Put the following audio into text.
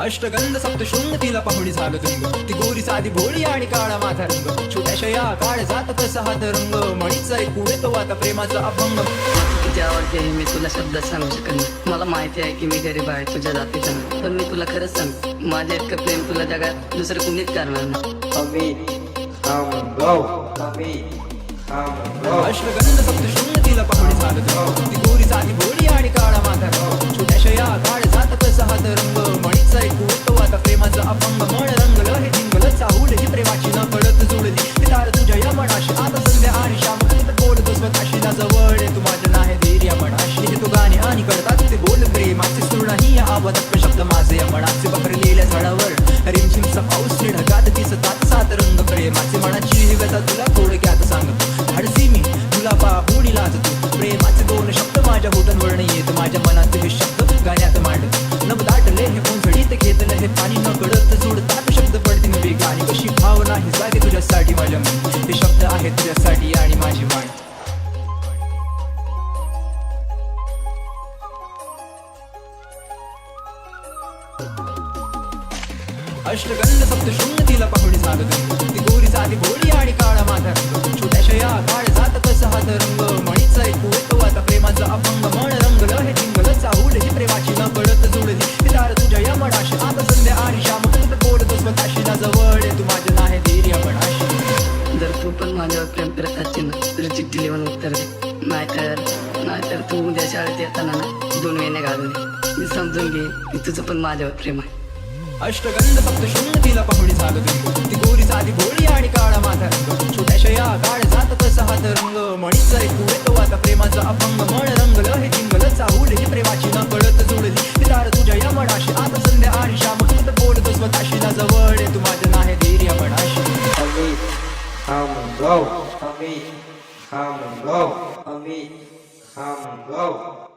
अष्टगंध सप्तशृंग तिला पाहुणी झालं तुंग ती गोरी साधी भोळी आणि काळा माझा रंग. छोट्याशा या काळ जात कसा हात रंग म्हणीचा ऐकू येतो आता प्रेमाचा अभंग. किती आवडते हे मी तुला शब्दात सांगू शकत नाही. मला माहिती आहे की मी गरीब आहे तुझ्या जातीचा. पण मी तुला खरंच सांगतो माझ्या इतकं प्रेम तुला जगात दुसरं कुणीच करणार नाही. अष्टगंध सप्तशृंग तिला पाहुणी झालं तुंग ती गोरी साधी भोळी आणि काळा दिसत माझे मनाचे पकडलेल्या झाडावर. रिमझिमचा पाऊस ढगात दिसतात सात रंग प्रेमाचे मनाची ही व्यथा तुला थोडक्यात सांगतो. हडसी मी तुला पाहुणी लाजतो. प्रेमाचे दोन शब्द माझ्या होटांवर नाही येत. माझ्या मनाचे हे शब्द गाण्यात मांडत. नव दाटले हे कोंझडीत घेतलं हे पाणी न कळत जोडतात शब्द पडतील वेगाने. कशी भावना ही जागे तुझ्यासाठी माझ्या मन हे शब्द आहेत तुझ्यासाठी आणि माझी मान अष्टगंध फक्त शून्य तिला पाहुणी सागत ती गोरी साधी गोडी आणि काळा माझा रंग छोट्याशा या काळ जात कसा हात रंग. मणीचा एक येतो आता प्रेमाचा अपंग. मन रंगलं हे जिंगल चाहूल. ही प्रेमाची न कळत जुळली. ती तार तुझ्या या मनाशी आता संध्या आणि श्याम. फक्त बोलतो स्वतःशी ना जवळ तू माझ्या नाही धीर या जर तू पण माझ्यावर प्रेम करत असशील ना तुझी चिठ्ठी लिहून उत्तर दे. नाहीतर नाहीतर तू उद्या शाळेत येताना दोन महिने घालून मी समजून घे की तुझं पण माझ्यावर प्रेम आहे. अष्टगंध फक्त शून्य तिला पाहुणी झालं ती गोरी साधी भोळी आणि काळा माझा रंग छोट्याशा या काळ जात तसा हात रंग म्हणीचा ऐकू तो आता प्रेमाचा अपंग मन रंगलं हे चिंगल चाहूल ही प्रेमाची न कळत जुळली ती तार तुझ्या या मनाशी आता संध्या आणि श्याम तर बोलतो स्वतःशी ना जवळ आहे तू माझ्या नाही धीर मनाशी Amit, हम go. Amit, हम go. Amit, हम go.